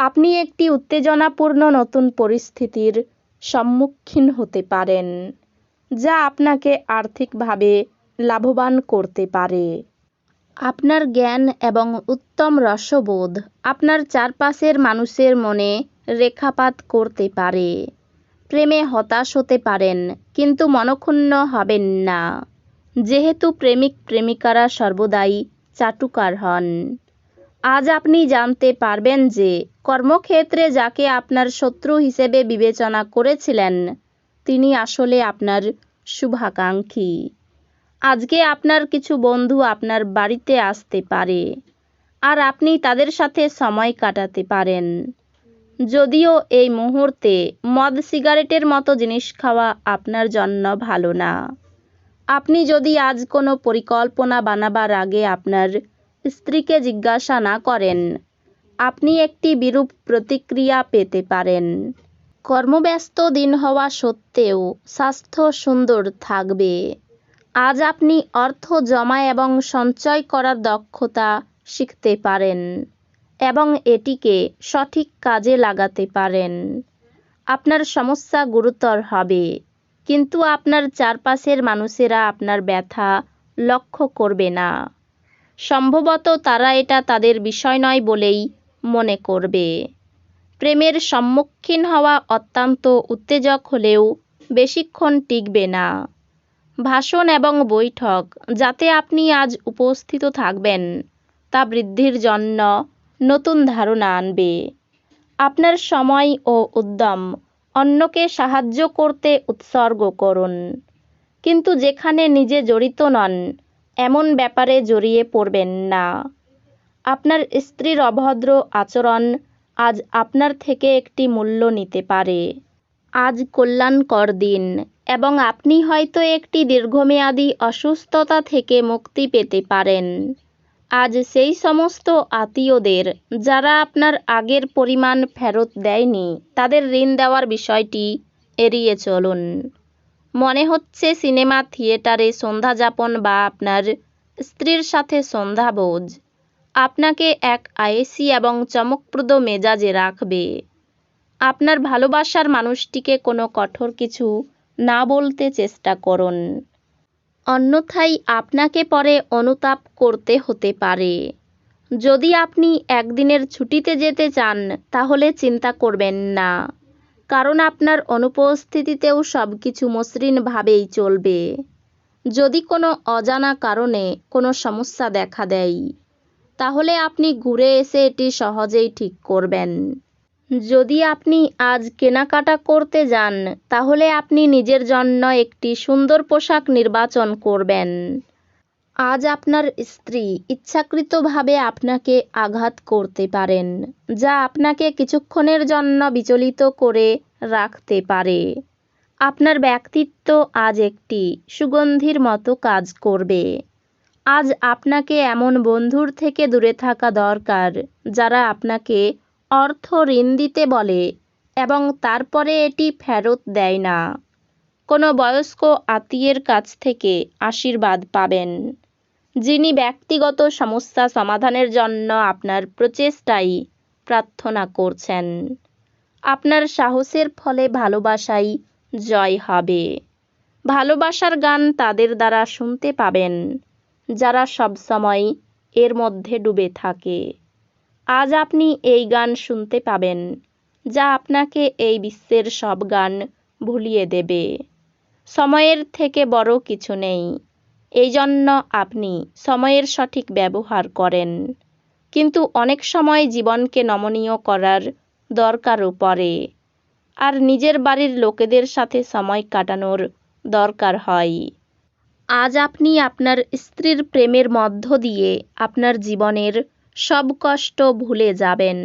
আপনি একটি উত্তেজনাপূর্ণ নতুন পরিস্থিতির সম্মুখীন হতে পারেন, যা আপনাকে আর্থিকভাবে লাভবান করতে পারে। আপনার জ্ঞান এবং উত্তম রসবোধ আপনার চারপাশের মানুষের মনে রেখাপাত করতে পারে। প্রেমে হতাশ হতে পারেন, কিন্তু মনক্ষুণ্ণ হবেন না। যেহেতু প্রেমিক প্রেমিকারা সর্বদাই চাটুকার হন আজ আপনি জানতে পারবেন যে কর্মক্ষেত্রে যাকে আপনার শত্রু হিসেবে বিবেচনা করেছিলেন, তিনি আসলে আপনার শুভাকাঙ্ক্ষী। আজকে আপনার কিছু বন্ধু আপনার বাড়িতে আসতে পারে আর আপনি তাদের সাথে সময় কাটাতে পারেন। যদিও এই মুহূর্তে মদ সিগারেটের মতো জিনিস খাওয়া আপনার জন্য ভালো না। আপনি যদি আজ কোনো পরিকল্পনা বানাবার আগে আপনার স্ত্রীকে জিজ্ঞাসা না করেন, আপনি একটি বিরূপ প্রতিক্রিয়া পেতে পারেন। কর্মব্যস্ত দিন হওয়া সত্ত্বেও স্বাস্থ্য সুন্দর থাকবে। আজ আপনি অর্থ জমা এবং সঞ্চয় করার দক্ষতা শিখতে পারেন এবং এটিকে সঠিক কাজে লাগাতে পারেন। আপনার সমস্যা গুরুতর হবে, কিন্তু আপনার চারপাশের মানুষেরা আপনার ব্যথা লক্ষ্য করবে না। সম্ভবত তারা এটা তাদের বিষয় নয় বলেই মনে করবে। প্রেমের সম্মুখীন হওয়া অত্যন্ত উত্তেজক হলেও বেশিক্ষণ টিকবে না। ভাষণ এবং বৈঠক, যাতে আপনি আজ উপস্থিত থাকবেন, তা বৃদ্ধির জন্য নতুন ধারণা আনবে। আপনার সময় ও উদ্যম অন্যকে সাহায্য করতে উৎসর্গ করুন। কিন্তু যেখানে নিজে জড়িত নন এমন ব্যাপারে জড়িয়ে পড়বেন না। আপনার স্ত্রীর অভদ্র আচরণ আজ আপনার থেকে একটি মূল্য নিতে পারে। আজ কল্যাণকর দিন এবং আপনি হয়তো একটি দীর্ঘমেয়াদী অসুস্থতা থেকে মুক্তি পেতে পারেন। আজ সেই সমস্ত আত্মীয়দের যারা আপনার আগের পরিমাণ ফেরত দেয়নি, তাদের ঋণ দেওয়ার বিষয়টি এড়িয়ে চলুন। মনে হচ্ছে সিনেমা থিয়েটারে সন্ধ্যা যাপন বা আপনার স্ত্রীর সাথে সন্ধ্যা সন্ধ্যাভোজ আপনাকে এক আয়েসি এবং চমকপ্রদ মেজাজে রাখবে। আপনার ভালোবাসার মানুষটিকে কোনো কঠোর কিছু না বলতে চেষ্টা করুন। অন্যথায় আপনাকে পরে অনুতাপ করতে হতে পারে। যদি আপনি একদিনের ছুটিতে যেতে চান, তাহলে চিন্তা করবেন না। কারণ আপনার অনুপস্থিতিতেও সব কিছু মসৃণভাবেই চলবে। যদি কোনো অজানা কারণে কোনো সমস্যা দেখা দেয়, তাহলে আপনি ঘুরে এসে এটি সহজেই ঠিক করবেন। যদি আপনি আজ কেনাকাটা করতে যান, তাহলে আপনি নিজের জন্য একটি সুন্দর পোশাক নির্বাচন করবেন। আজ আপনার স্ত্রী ইচ্ছাকৃতভাবে আপনাকে আঘাত করতে পারেন, যা আপনাকে কিছুক্ষণের জন্য বিচলিত করে রাখতে পারে। আপনার ব্যক্তিত্ব আজ একটি সুগন্ধির মতো কাজ করবে। আজ আপনাকে এমন বন্ধুর থেকে দূরে থাকা দরকার, যারা আপনাকে অর্থ ঋণ দিতে বলে এবং তারপরে এটি ফেরত দেয় না। কোনো বয়স্ক আত্মীয়ের কাছ থেকে আশীর্বাদ পাবেন। যিনি ব্যক্তিগত সমস্যা সমাধানের জন্য আপনার প্রচেষ্টাই প্রার্থনা করছেন। আপনার সাহসের ফলে ভালোবাসাই জয় হবে। ভালোবাসার গান তাদের দ্বারা শুনতে পাবেন, যারা সবসময় এর মধ্যে ডুবে থাকে। আজ আপনি এই গান শুনতে পাবেন, যা আপনাকে এই বিশ্বের সব গান ভুলিয়ে দেবে। সময়ের থেকে বড় কিছু নেই। এই জন্য আপনি সময়ের সঠিক ব্যবহার করেন। কিন্তু অনেক সময় জীবনকে নমনীয় করার দরকারও পড়ে। আর নিজের বাড়ির লোকেদের সাথে সময় কাটানোর দরকার হয়। আজ আপনি আপনার স্ত্রীর প্রেমের মধ্য দিয়ে আপনার জীবনের সব কষ্ট ভুলে যাবেন।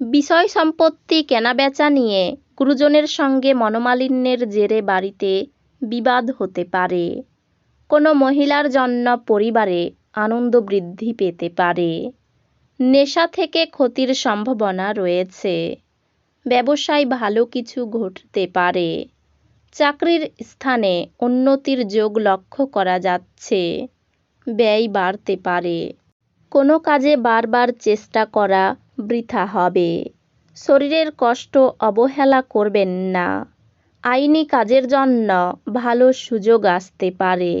বিষয় সম্পত্তি কেনাবেচা নিয়ে গুরুজনের সঙ্গে মনোমালিন্যের জেরে বাড়িতে বিবাদ হতে পারে। কোনো মহিলার জন্য পরিবারে আনন্দ বৃদ্ধি পেতে পারে। নেশা থেকে ক্ষতির সম্ভাবনা রয়েছে। ব্যবসায় ভালো কিছু ঘটতে পারে। চাকরির স্থানে উন্নতির যোগ লক্ষ্য করা যাচ্ছে। ব্যয় বাড়তে পারে। কোনো কাজে বারবার চেষ্টা করা বৃথা হবে। শরীরের কষ্ট অবহেলা করবেন না। আইনি কাজের জন্য ভালো সুযোগ আসতে পারে।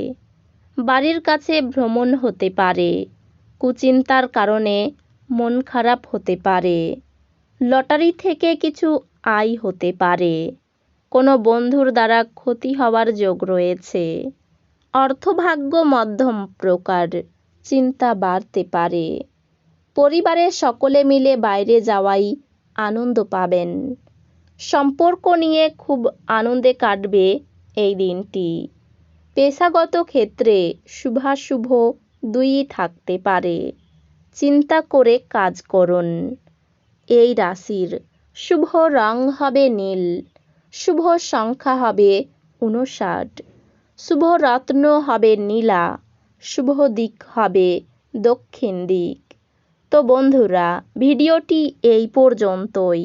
বাড়ির কাছে ভ্রমণ হতে পারে। কুচিন্তার কারণে মন খারাপ হতে পারে। লটারি থেকে কিছু আয় হতে পারে। কোনো বন্ধুর দ্বারা ক্ষতি হওয়ার যোগ রয়েছে। অর্থভাগ্য মধ্যম প্রকার, চিন্তা বাড়তে পারে। পরিবারের সকলে মিলে বাইরে যাওয়াই আনন্দ পাবেন। সম্পর্ক নিয়ে খুব আনন্দে কাটবে এই দিনটি। পেশাগত ক্ষেত্রে শুভাশুভ দুইই থাকতে পারে। চিন্তা করে কাজ করুন। এই রাশির শুভ রং হবে নীল, শুভ সংখ্যা হবে উনষাট শুভ রত্ন হবে নীলা, শুভ দিক হবে দক্ষিণ দিক। তো বন্ধুরা, ভিডিওটি এই পর্যন্তই।